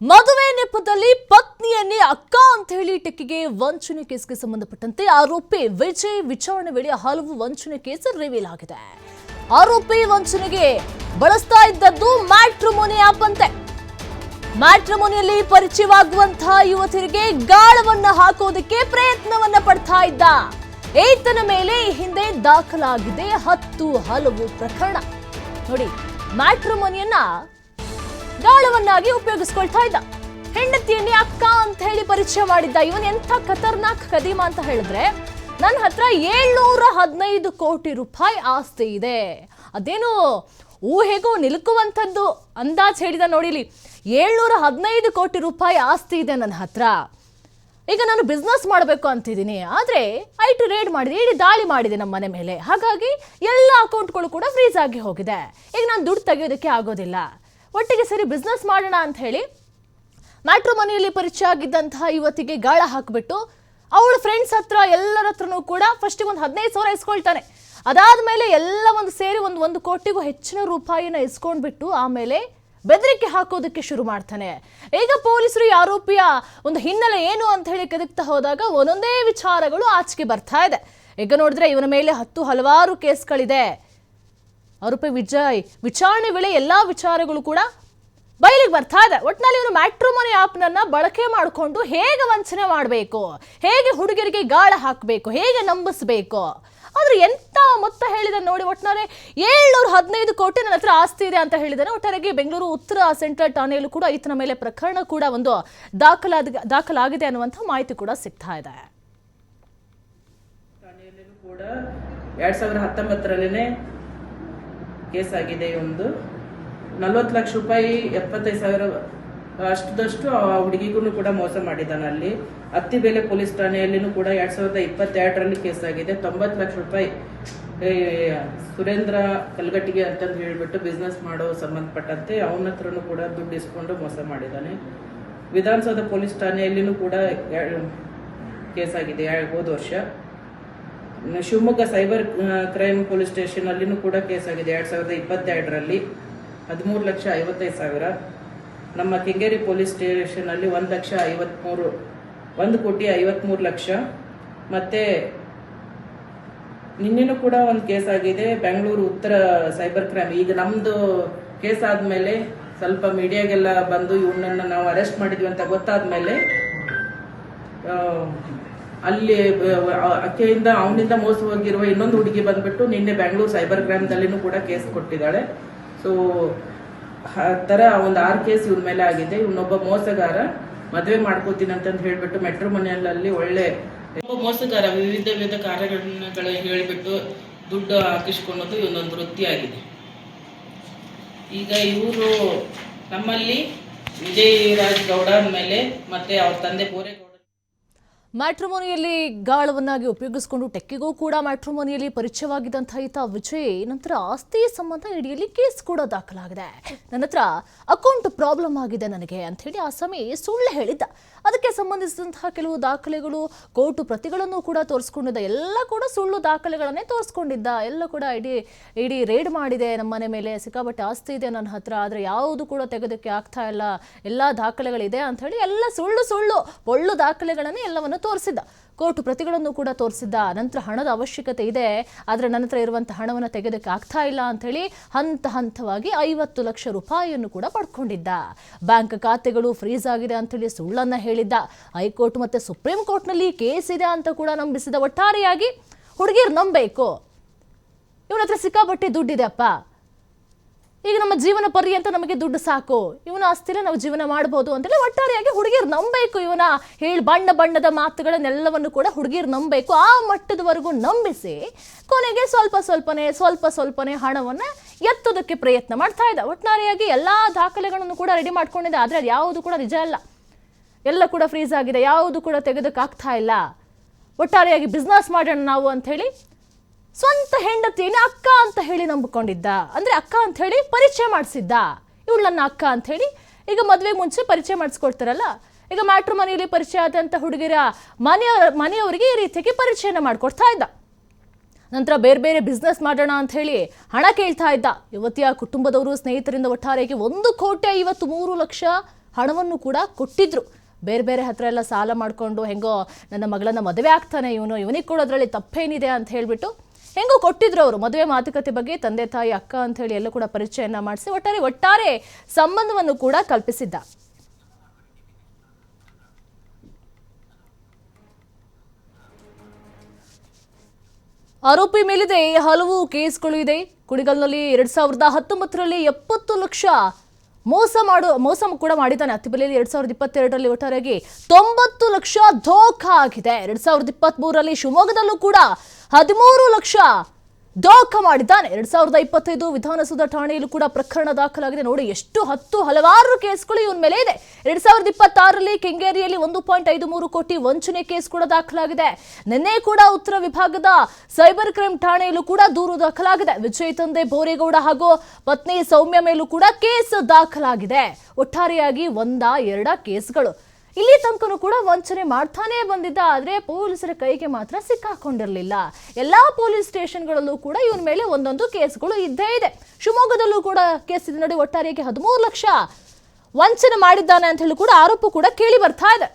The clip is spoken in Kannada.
ಮದುವೆ ನೆಪದಲ್ಲಿ ಪತ್ನಿಯನ್ನೇ ಅಕ್ಕ ಅಂತ ಹೇಳಿ ಟೆಕ್ಕಿಗೆ ವಂಚನೆ ಕೇಸ್ಗೆ ಸಂಬಂಧಪಟ್ಟಂತೆ ಆರೋಪಿ ವಿಜಯ್ ವಿಚಾರಣೆ ವೇಳೆ ಹಲವು ವಂಚನೆ ಕೇಸ್ ರಿವೀಲ್ ಆಗಿದೆ. ಆರೋಪಿ ವಂಚನೆಗೆ ಬಳಸ್ತಾ ಇದ್ದದ್ದು ಮ್ಯಾಟ್ರಿಮೋನಿ ಆಪ್ ಅಂತೆ ಮ್ಯಾಟ್ರಿಮೋನಿಯಲ್ಲಿ ಪರಿಚಯವಾಗುವಂತಹ ಯುವತಿಯರಿಗೆ ಗಾಳವನ್ನ ಹಾಕೋದಕ್ಕೆ ಪ್ರಯತ್ನವನ್ನ ಪಡ್ತಾ ಇದ್ದ. ಈತನ ಮೇಲೆ ಹಿಂದೆ ದಾಖಲಾಗಿದೆ ಹತ್ತು ಹಲವು ಪ್ರಕರಣ. ನೋಡಿ, ಮ್ಯಾಟ್ರಿಮೋನಿಯನ್ನ ಗಾಳವನ್ನಾಗಿ ಉಪಯೋಗಿಸ್ಕೊಳ್ತಾ ಇದ್ದ. ಹೆಂಡತಿಯನ್ನೇ ಅಕ್ಕ ಅಂತ ಹೇಳಿ ಪರಿಚಯ ಮಾಡಿದ್ದ ಇವನ್ ಎಂಥ ಖತರ್ನಾಕ್ ಕದೀಮ ಅಂತ ಹೇಳಿದ್ರೆ ನನ್ನ ಹತ್ರ ಏಳ್ನೂರ ಹದಿನೈದು ಕೋಟಿ ರೂಪಾಯಿ ಆಸ್ತಿ ಇದೆ. ಅದೇನು ಊಹೆಗೂ ನಿಲುಕುವಂಥದ್ದು ಅಂದಾಜ್ ಹೇಳಿದ ನೋಡಿಲಿ, ಏಳ್ನೂರ ಹದಿನೈದು ಕೋಟಿ ರೂಪಾಯಿ ಆಸ್ತಿ ಇದೆ ನನ್ನ ಹತ್ರ. ಈಗ ನಾನು ಬಿಸ್ನೆಸ್ ಮಾಡಬೇಕು ಅಂತಿದ್ದೀನಿ, ಆದರೆ ಐ ಟು ರೇಡ್ ಮಾಡಿದೆ, ಇಡೀ ದಾಳಿ ಮಾಡಿದೆ ನಮ್ಮ ಮನೆ ಮೇಲೆ. ಹಾಗಾಗಿ ಎಲ್ಲ ಅಕೌಂಟ್ಗಳು ಕೂಡ ಫ್ರೀಸ್ ಆಗಿ ಹೋಗಿದೆ. ಈಗ ನಾನು ದುಡ್ಡು ತೆಗೆಯೋದಕ್ಕೆ ಆಗೋದಿಲ್ಲ. ಒಟ್ಟಿಗೆ ಸರಿ ಬಿಸ್ನೆಸ್ ಮಾಡೋಣ ಅಂತ ಹೇಳಿ ಮ್ಯಾಟ್ರಿಮೋನಿಯಲ್ಲಿ ಪರಿಚಯ ಆಗಿದ್ದಂತಹ ಯುವತಿಗೆ ಗಾಳ ಹಾಕಿಬಿಟ್ಟು ಅವಳ ಫ್ರೆಂಡ್ಸ್ ಹತ್ರ, ಎಲ್ಲರ ಹತ್ರನೂ ಕೂಡ ಫಸ್ಟಿಗೆ ಒಂದು ಹದಿನೈದು ಸಾವಿರ ಇಸ್ಕೊಳ್ತಾನೆ. ಅದಾದ ಮೇಲೆ ಎಲ್ಲ ಒಂದು ಸೇರಿ ಒಂದು ಒಂದು ಕೋಟಿಗೂ ಹೆಚ್ಚಿನ ರೂಪಾಯಿನ ಇಸ್ಕೊಂಡ್ಬಿಟ್ಟು ಆಮೇಲೆ ಬೆದರಿಕೆ ಹಾಕೋದಕ್ಕೆ ಶುರು ಮಾಡ್ತಾನೆ. ಈಗ ಪೊಲೀಸರು ಈ ಆರೋಪಿಯ ಒಂದು ಹಿನ್ನೆಲೆ ಏನು ಅಂತ ಹೇಳಿ ಕದಕ್ತಾ ಹೋದಾಗ ಒಂದೊಂದೇ ವಿಚಾರಗಳು ಆಚೆಗೆ ಬರ್ತಾ ಇದೆ. ಈಗ ನೋಡಿದ್ರೆ ಇವನ ಮೇಲೆ ಹತ್ತು ಹಲವಾರು ಕೇಸ್ಗಳಿದೆ. ಆರೋಪಿ ವಿಜಯ್, ವಿಚಾರಣೆ ವೇಳೆ ಎಲ್ಲ ವಿಚಾರಗಳು ಕೂಡ ಬಯಲಿಗೆ ಬರ್ತಾ ಇದೆ. ಒಟ್ಟಿನಲ್ಲಿ ಇವರು ಮ್ಯಾಟ್ರಿಮೋನಿ ಆ್ಯಪ್ನನ್ನು ಬಳಕೆ ಮಾಡಿಕೊಂಡು ಹೇಗೆ ವಂಚನೆ ಮಾಡಬೇಕು? ಹೇಗೆ ಹುಡುಗರಿಗೆ ಗಾಳ ಹಾಕಬೇಕು? ಹೇಗೆ ನಂಬಿಸ್ಬೇಕು? ಆದರೆ ಎಂಥ ಮೊತ್ತ ಹೇಳಿದ ನೋಡಿ ಒಟ್ಟಿನಲ್ಲಿ ಏಳ್ನೂರ ಹದಿನೈದು ಕೋಟಿ ನನ್ನ ಹತ್ರ ಆಸ್ತಿ ಇದೆ ಅಂತ ಹೇಳಿದ್ದಾನೆ ಒಟ್ಟಾರೆಗೆ ಬೆಂಗಳೂರು ಉತ್ತರ ಸೆಂಟ್ರಲ್ ಠಾಣೆಯಲ್ಲೂ ಕೂಡ ಈತನ ಮೇಲೆ ಪ್ರಕರಣ ಕೂಡ ಒಂದು ದಾಖಲಾದ, ದಾಖಲಾಗಿದೆ ಅನ್ನುವಂಥ ಮಾಹಿತಿ ಕೂಡ ಸಿಗ್ತಾ ಇದೆ. ಕೂಡ ಎರಡ್ ಸಾವಿರದ ಹತ್ತೊಂಬತ್ತರಲ್ಲೇ ಕೇಸ್ ಆಗಿದೆ ಒಂದು. ನಲ್ವತ್ತು ಲಕ್ಷ ರೂಪಾಯಿ, ಎಪ್ಪತ್ತೈದು ಸಾವಿರ ಅಷ್ಟದಷ್ಟು ಆ ಹುಡುಗಿಗೂ ಕೂಡ ಮೋಸ ಮಾಡಿದ್ದಾನೆ ಅಲ್ಲಿ. ಅತ್ತಿಬೇಲೆ ಪೊಲೀಸ್ ಠಾಣೆಯಲ್ಲಿನೂ ಕೂಡ ಎರಡ್ ಸಾವಿರದ ಇಪ್ಪತ್ತೆರಡರಲ್ಲಿ ಕೇಸ್ ಆಗಿದೆ ತೊಂಬತ್ತು ಲಕ್ಷ ರೂಪಾಯಿ ಸುರೇಂದ್ರ ಕಲ್ಗಟ್ಟಿಗೆ ಅಂತಂದು ಹೇಳಿಬಿಟ್ಟು ಬಿಸ್ನೆಸ್ ಮಾಡೋ ಸಂಬಂಧಪಟ್ಟಂತೆ ಅವನ ಹತ್ರನೂ ಕೂಡ ದುಡ್ಡು ಇಸ್ಕೊಂಡು ಮೋಸ ಮಾಡಿದ್ದಾನೆ. ವಿಧಾನಸೌಧ ಪೊಲೀಸ್ ಠಾಣೆಯಲ್ಲಿನೂ ಕೂಡ ಕೇಸ್ ಆಗಿದೆ ಹೋದ ವರ್ಷ. Shivamogga cyber crime police station ಅಲ್ಲಿನೂ ಕೂಡ ಕೇಸ್ ಆಗಿದೆ ಎರಡ್ ಸಾವಿರದ ಇಪ್ಪತ್ತೆರಡರಲ್ಲಿ ಹದಿಮೂರು ಲಕ್ಷ ಐವತ್ತೈದು ಸಾವಿರ. ನಮ್ಮ ಕೆಂಗೇರಿ ಪೊಲೀಸ್ ಸ್ಟೇಷನ್ ಅಲ್ಲಿ ಒಂದು ಲಕ್ಷ ಐವತ್ಮೂರು ಒಂದು ಕೋಟಿ ಐವತ್ಮೂರು ಲಕ್ಷ. ಮತ್ತೆ ನಿನ್ನೆನೂ ಕೂಡ ಒಂದು ಕೇಸ್ ಆಗಿದೆ ಬೆಂಗಳೂರು ಉತ್ತರ ಸೈಬರ್ ಕ್ರೈಮ್. ಈಗ ನಮ್ದು ಕೇಸ್ ಆದ್ಮೇಲೆ ಸ್ವಲ್ಪ ಮೀಡಿಯಾಗೆಲ್ಲ ಬಂದು ಇವನನ್ನ ನಾವು ಅರೆಸ್ಟ್ ಮಾಡಿದ್ವಿ ಅಂತ ಗೊತ್ತಾದ್ಮೇಲೆ ಆ, ಅಲ್ಲಿ ಅಕ್ಕೆಯಿಂದ ಅವನಿಂದ ಮೋಸ ಹೋಗಿರುವ ಇನ್ನೊಂದು ಹುಡುಗಿ ಬಂದ್ಬಿಟ್ಟು ನಿನ್ನೆ ಬ್ಯಾಂಗ್ಳೂರ್ ಸೈಬರ್ ಕ್ರೈಮ್ದಲ್ಲಿನೂ ಕೂಡ ಕೇಸ್ ಕೊಟ್ಟಿದ್ದಾಳೆ. ಸೊ ತರ ಒಂದು ಆರು ಕೇಸ್ ಇವ್ರ ಮೇಲೆ ಆಗಿದೆ. ಇವನೊಬ್ಬ ಮೋಸಗಾರ, ಮದುವೆ ಮಾಡ್ಕೋತೀನಿ ಅಂತಂದು ಹೇಳ್ಬಿಟ್ಟು ಮೆಟ್ರೋಮನಿಯಲ್ಲಿ ಒಳ್ಳೆ ಒಬ್ಬ ಮೋಸಗಾರ, ವಿವಿಧ ವಿವಿಧ ಕಾರ್ಯಗಳನ್ನ ಹೇಳಿಬಿಟ್ಟು ದುಡ್ಡು ಹಾಕಿಸ್ಕೊಳೋದು ಇವನೊಂದು ವೃತ್ತಿಯಾಗಿದೆ ಈಗ ಇವರು ನಮ್ಮಲ್ಲಿ ವಿಜಯ್ ರಾಜ್ ಗೌಡ ಮೇಲೆ ಮತ್ತೆ ಅವ್ರ ತಂದೆ ಬೋರೇಗೌಡ ಮ್ಯಾಟ್ರಿಮೋನಿಯಲ್ಲಿ ಗಾಳವನ್ನಾಗಿ ಉಪಯೋಗಿಸಿಕೊಂಡು ಟೆಕ್ಕಿಗೂ ಕೂಡ ಮ್ಯಾಟ್ರಿಮೋನಿಯಲ್ಲಿ ಪರಿಚಯವಾಗಿದ್ದಂಥ ಈತ ವಿಜಯ್, ನಂತರ ಆಸ್ತಿ ಸಂಬಂಧ ಇಡಿಯಲ್ಲಿ ಕೇಸ್ ಕೂಡ ದಾಖಲಾಗಿದೆ. ನನ್ನ ಹತ್ರ ಅಕೌಂಟ್ ಪ್ರಾಬ್ಲಮ್ ಆಗಿದೆ ನನಗೆ ಅಂತ ಹೇಳಿ ಆ ಸಮಯ ಸುಳ್ಳು ಹೇಳಿದ್ದ. ಅದಕ್ಕೆ ಸಂಬಂಧಿಸಿದಂತಹ ಕೆಲವು ದಾಖಲೆಗಳು, ಕೋರ್ಟು ಪ್ರತಿಗಳನ್ನು ಕೂಡ ತೋರಿಸ್ಕೊಂಡಿದ್ದ. ಎಲ್ಲ ಕೂಡ ಸುಳ್ಳು ದಾಖಲೆಗಳನ್ನೇ ತೋರಿಸ್ಕೊಂಡಿದ್ದ. ಎಲ್ಲ ಕೂಡ ಇಡೀ ಇಡೀ ರೇಡ್ ಮಾಡಿದೆ ನಮ್ಮ ಮನೆ ಮೇಲೆ. ಸಿಕ್ಕಾಪಟ್ಟೆ ಆಸ್ತಿ ಇದೆ ನನ್ನ ಹತ್ರ, ಆದರೆ ಯಾವುದು ಕೂಡ ತೆಗೆದಕ್ಕೆ ಆಗ್ತಾ ಇಲ್ಲ. ಎಲ್ಲ ದಾಖಲೆಗಳಿದೆ ಅಂತ ಹೇಳಿ ಎಲ್ಲ ಸುಳ್ಳು ಸುಳ್ಳು, ಒಳ್ಳು ದಾಖಲೆಗಳನ್ನೇ ಎಲ್ಲವನ್ನು ತೋರಿಸಿದ್ದ. ಕೋರ್ಟ್ ಪ್ರತಿಗಳನ್ನು ಕೂಡ ತೋರಿಸಿದ್ದ. ನಂತರ ಹಣದ ಅವಶ್ಯಕತೆ ಇದೆ. ಆದರೆ ನನ್ನ ಹತ್ರ ಇರುವಂಥ ಹಣವನ್ನು ತೆಗೆದಕ್ಕೆ ಆಗ್ತಾ ಇಲ್ಲ ಅಂತ ಹೇಳಿ ಹಂತ ಹಂತವಾಗಿ ಐವತ್ತು ಲಕ್ಷ ರೂಪಾಯಿಯನ್ನು ಕೂಡ ಪಡ್ಕೊಂಡಿದ್ದ. ಬ್ಯಾಂಕ್ ಖಾತೆಗಳು ಫ್ರೀಸ್ ಆಗಿದೆ ಅಂತ ಹೇಳಿ ಸುಳ್ಳನ್ನ ಹೇಳಿದ್ದ. ಹೈಕೋರ್ಟ್ ಮತ್ತೆ ಸುಪ್ರೀಂ ಕೋರ್ಟ್ನಲ್ಲಿ ಕೇಸ್ ಇದೆ ಅಂತ ಕೂಡ ನಂಬಿಸಿದ ಒಟ್ಟಾರೆಯಾಗಿ ಹುಡುಗಿಯರು ನಂಬಬೇಕು ಇವನ ಹತ್ರ ಸಿಕ್ಕಾಪಟ್ಟೆ ದುಡ್ಡಿದೆ ಅಪ್ಪ. ಜೀವನ ಪರ್ಯಂತ ನಮಗೆ ದುಡ್ಡು ಸಾಕು. ಇವನ ಆಸ್ತಿಲೇ ನಾವು ಜೀವನ ಮಾಡಬಹುದು ಅಂತೇಳಿ ಒಟ್ಟಾರೆಯಾಗಿ ಹುಡುಗಿಯರು ನಂಬಬೇಕು ಇವನ. ಹೇಳಿ ಬಣ್ಣ ಬಣ್ಣದ ಮಾತುಗಳನ್ನೆಲ್ಲವನ್ನು ಕೂಡ ಹುಡುಗಿಯರು ನಂಬಬೇಕು. ಆ ಮಟ್ಟದವರೆಗೂ ನಂಬಿಸಿ ಕೊನೆಗೆ ಸ್ವಲ್ಪ ಸ್ವಲ್ಪನೇ ಸ್ವಲ್ಪ ಸ್ವಲ್ಪನೇ ಹಣವನ್ನು ಎತ್ತೋದಕ್ಕೆ ಪ್ರಯತ್ನ ಮಾಡ್ತಾ ಇದ್ದ. ಒಟ್ಟಾರೆಯಾಗಿ ಎಲ್ಲ ದಾಖಲೆಗಳನ್ನು ಕೂಡ ರೆಡಿ ಮಾಡ್ಕೊಂಡಿದ್ದೆ. ಆದರೆ ಅದು ಯಾವುದು ಕೂಡ ನಿಜ ಅಲ್ಲ. ಎಲ್ಲ ಕೂಡ ಫ್ರೀಸ್ ಆಗಿದೆ. ಯಾವುದು ಕೂಡ ತೆಗೆದಕ್ಕಾಗ್ತಾ ಇಲ್ಲ. ಒಟ್ಟಾರೆಯಾಗಿ ಬಿಸ್ನೆಸ್ ಮಾಡೋಣ ನಾವು ಅಂಥೇಳಿ ಹೇಳಿ ಸ್ವಂತ ಹೆಂಡತಿಯನ್ನು ಅಕ್ಕ ಅಂತ ಹೇಳಿ ನಂಬಿಕೊಂಡಿದ್ದ. ಅಂದರೆ ಅಕ್ಕ ಅಂತ ಹೇಳಿ ಪರಿಚಯ ಮಾಡಿಸಿದ್ದ. ಇವಳು ನನ್ನ ಅಕ್ಕ ಅಂತ ಹೇಳಿ ಈಗ ಮದುವೆಗೆ ಮುಂಚೆ ಪರಿಚಯ ಮಾಡಿಸ್ಕೊಡ್ತಾರಲ್ಲ, ಈಗ ಮ್ಯಾಟ್ರ್ ಮನೆಯಲ್ಲಿ ಪರಿಚಯ ಆದಂಥ ಹುಡುಗಿರ ಮನೆಯ ಮನೆಯವರಿಗೆ ಈ ರೀತಿಯಾಗಿ ಪರಿಚಯನ ಮಾಡ್ಕೊಡ್ತಾ ಇದ್ದ. ನಂತರ ಬೇರೆ ಬೇರೆ ಬಿಸ್ನೆಸ್ ಮಾಡೋಣ ಅಂತ ಹೇಳಿ ಹಣ ಕೇಳ್ತಾ ಇದ್ದ. ಯುವತಿಯ ಕುಟುಂಬದವರು ಸ್ನೇಹಿತರಿಂದ ಒಟ್ಟಾರೆಯಾಗಿ ಒಂದು ಕೋಟಿ ಐವತ್ತು ಮೂರು ಲಕ್ಷ ಹಣವನ್ನು ಕೂಡ ಕೊಟ್ಟಿದ್ರು. ಬೇರೆ ಬೇರೆ ಹತ್ರ ಎಲ್ಲ ಸಾಲ ಮಾಡಿಕೊಂಡು ಹೆಂಗೋ ನನ್ನ ಮಗಳನ್ನ ಮದುವೆ ಆಗ್ತಾನೆ ಇವನು, ಇವನಿಗೆ ಅದರಲ್ಲಿ ತಪ್ಪೇನಿದೆ ಅಂತ ಹೇಳ್ಬಿಟ್ಟು ಹೆಂಗೋ ಕೊಟ್ಟಿದ್ರು ಅವರು ಮದುವೆ ಮಾತುಕತೆ ಬಗ್ಗೆ, ತಂದೆ, ತಾಯಿ, ಅಕ್ಕ ಅಂತ ಹೇಳಿ ಎಲ್ಲ ಕೂಡ ಪರಿಚಯನ ಮಾಡಿಸಿ ಒಟ್ಟಾರೆ ಒಟ್ಟಾರೆ ಸಂಬಂಧವನ್ನು ಕೂಡ ಕಲ್ಪಿಸಿದ್ದ. ಆರೋಪಿ ಮೇಲಿದೆ ಹಲವು ಕೇಸ್ಗಳು ಇದೆ. ಕುಣಿಗಲ್ನಲ್ಲಿ ಎರಡ್ ಸಾವಿರದ ಹತ್ತೊಂಬತ್ತರಲ್ಲಿ ಎಪ್ಪತ್ತು ಲಕ್ಷ ಮೋಸ ಮಾಡು, ಮೋಸ ಕೂಡ ಮಾಡಿದ್ದಾನೆ. ಅತಿಬಲೆಯಲ್ಲಿ ಎರಡ್ ಸಾವಿರದ ಇಪ್ಪತ್ತೆರಡರಲ್ಲಿ ಒಟ್ಟಾರೆಯಾಗಿ ತೊಂಬತ್ತು ಲಕ್ಷ ಧೋಖಾ ಆಗಿದೆ. ಎರಡ್ ಸಾವಿರದ ಇಪ್ಪತ್ತ್ ಮೂರರಲ್ಲಿ ಶಿವಮೊಗ್ಗದಲ್ಲೂ ಕೂಡ ಹದಿಮೂರು ಲಕ್ಷ ದೋಖ ಮಾಡಿದ್ದಾನೆ. ಎರಡ್ ಸಾವಿರದ ಇಪ್ಪತ್ತೈದು ವಿಧಾನಸೌಧ ಠಾಣೆಯಲ್ಲೂ ಕೂಡ ಪ್ರಕರಣ ದಾಖಲಾಗಿದೆ. ನೋಡಿ, ಎಷ್ಟು ಹತ್ತು ಹಲವಾರು ಕೇಸ್ಗಳು ಇವನ್ ಮೇಲೆ ಇದೆ. ಎರಡ್ ಸಾವಿರದ ಇಪ್ಪತ್ತಾರರಲ್ಲಿ ಕೆಂಗೇರಿಯಲ್ಲಿ ಒಂದು ಪಾಯಿಂಟ್ ಐದು ಮೂರು ಕೋಟಿ ವಂಚನೆ ಕೇಸ್ ಕೂಡ ದಾಖಲಾಗಿದೆ. ನಿನ್ನೆ ಕೂಡ ಉತ್ತರ ವಿಭಾಗದ ಸೈಬರ್ ಕ್ರೈಮ್ ಠಾಣೆಯಲ್ಲೂ ಕೂಡ ದೂರು ದಾಖಲಾಗಿದೆ. ವಿಜಯ್ ತಂದೆ ಬೋರೇಗೌಡ ಹಾಗೂ ಪತ್ನಿ ಸೌಮ್ಯ ಮೇಲೂ ಕೂಡ ಕೇಸ್ ದಾಖಲಾಗಿದೆ. ಒಟ್ಟಾರೆಯಾಗಿ ಒಂದ, ಎರಡ ಕೇಸ್ಗಳು. ಇಲ್ಲಿ ತನಕನೂ ಕೂಡ ವಂಚನೆ ಮಾಡ್ತಾನೇ ಬಂದಿದ್ದ, ಆದರೆ ಪೊಲೀಸರ ಕೈಗೆ ಮಾತ್ರ ಸಿಕ್ಕಾಕೊಂಡಿರಲಿಲ್ಲ. ಎಲ್ಲಾ ಪೊಲೀಸ್ ಸ್ಟೇಷನ್ಗಳಲ್ಲೂ ಕೂಡ ಇವನ ಮೇಲೆ ಒಂದೊಂದು ಕೇಸ್ಗಳು ಇದ್ದೇ ಇದೆ. ಶಿವಮೊಗ್ಗದಲ್ಲೂ ಕೂಡ ಕೇಸ್ ಇದೆ. ನೋಡಿ, ಒಟ್ಟಾರೆಯಾಗಿ ಹದಿಮೂರು ಲಕ್ಷ ವಂಚನೆ ಮಾಡಿದ್ದಾನೆ ಅಂತ ಹೇಳಿ ಕೂಡ ಆರೋಪ ಕೂಡ ಕೇಳಿ ಬರ್ತಾ ಇದೆ.